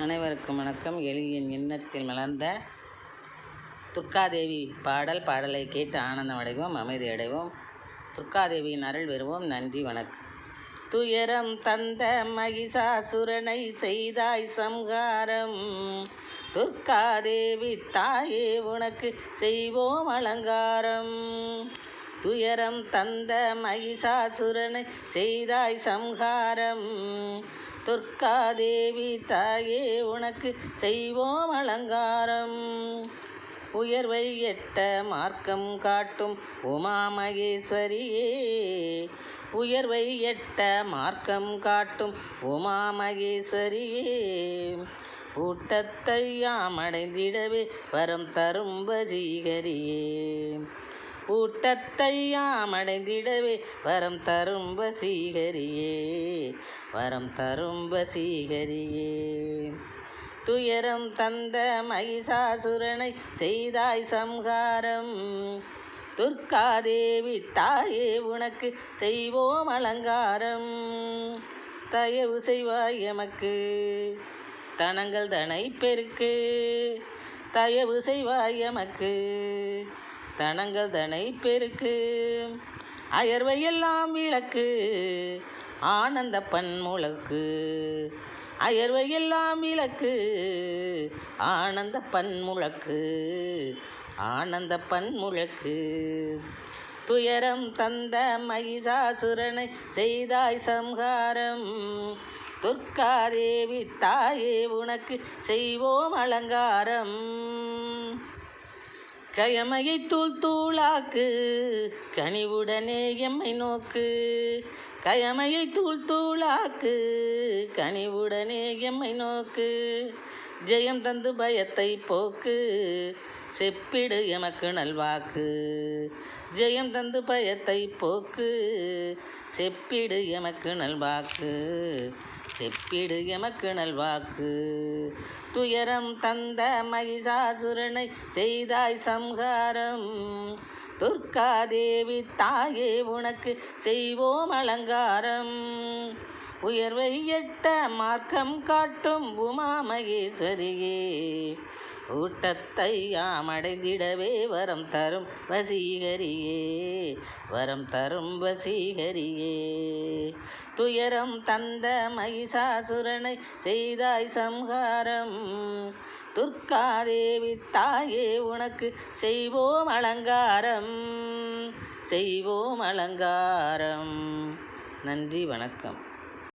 அனைவருக்கும் வணக்கம். எளியின் எண்ணத்தில் மலர்ந்த துர்காதேவி பாடல் பாடலை கேட்டு ஆனந்தம் அடைவோம் அமைதி அடைவோம். துர்காதேவியின் அருள் பெறுவோம். நன்றி வணக்கம். துயரம் தந்த மகிஷாசுரனை செய்தாய் சம்ஹாரம். துர்காதேவி தாயே உனக்கு செய்வோம் அலங்காரம். துயரம் தந்த மகிஷாசுரனை செய்தாய் சம்ஹாரம். துர்காதேவி தாயே உனக்கு செய்வோம் அலங்காரம். உயர்வை எட்ட மார்க்கம் காட்டும் உமா மகேஸ்வரியே. உயர்வை எட்ட மார்க்கம் காட்டும் உமா மகேஸ்வரியே. ஊட்டத்தை யாமடைந்திடவே வரம் தரும் வசீகரியே. ஊட்டத்தை யாமடைந்திடவே வரம் தரும் வசீகரியே வரம் தரும் வசீகரியே. துயரம் தந்த மகிஷாசுரனை செய்தாய் சம்ஹாரம். துர்காதேவி தாயே உனக்கு செய்வோம் அலங்காரம். தயவு செய்வாய் எமக்கு தனங்கள் தனை பெருக்கு. தயவு செய்வாய் எமக்கு தனங்கள் தனை பெருக்கு. அயர்வையெல்லாம் விளக்கு ஆனந்த பன்முழக்கு அயர்வையெல்லாம் விளக்கு ஆனந்த பன்முழக்கு ஆனந்த பன்முழக்கு துயரம் தந்த மகிஷாசுரனை செய்தாய் சம்ஹாரம். துர்க்காதேவி தாயே உனக்கு செய்வோம் அலங்காரம். கயமையை தூள் தூளாக்கு கனிவுடனே எம்மை நோக்கு. கயமையை தூள் தூளாக்கு கனிவுடனே எம்மை நோக்கு. ஜெயம் தந்து பயத்தை போக்கு செப்பிடு எமக்கு நல்வாக்கு. ஜெயம் தந்து பயத்தை போக்கு செப்பிடு எமக்கு நல்வாக்கு. செப்பிடு எமக்கு நல்வாக்கு. துயரம் தந்த மகிஷாசுரனை செய்தாய் சம்ஹாரம். துர்காதேவி தாயே உனக்கு செய்வோம் அலங்காரம். உயர்வை எட்ட மார்க்கம் காட்டும் உமா மகேஸ்வரியே ஊட்டத்தை யாம் அடைந்திடவே வரம் தரும் வசீகரியே. வரம் தரும் வசீகரியே. துயரம் தந்த மகிஷாசுரனை செய்தாய் சம்ஹாரம். துர்காதேவி தாயே உனக்கு செய்வோம் அலங்காரம். செய்வோம் அலங்காரம். நன்றி வணக்கம்.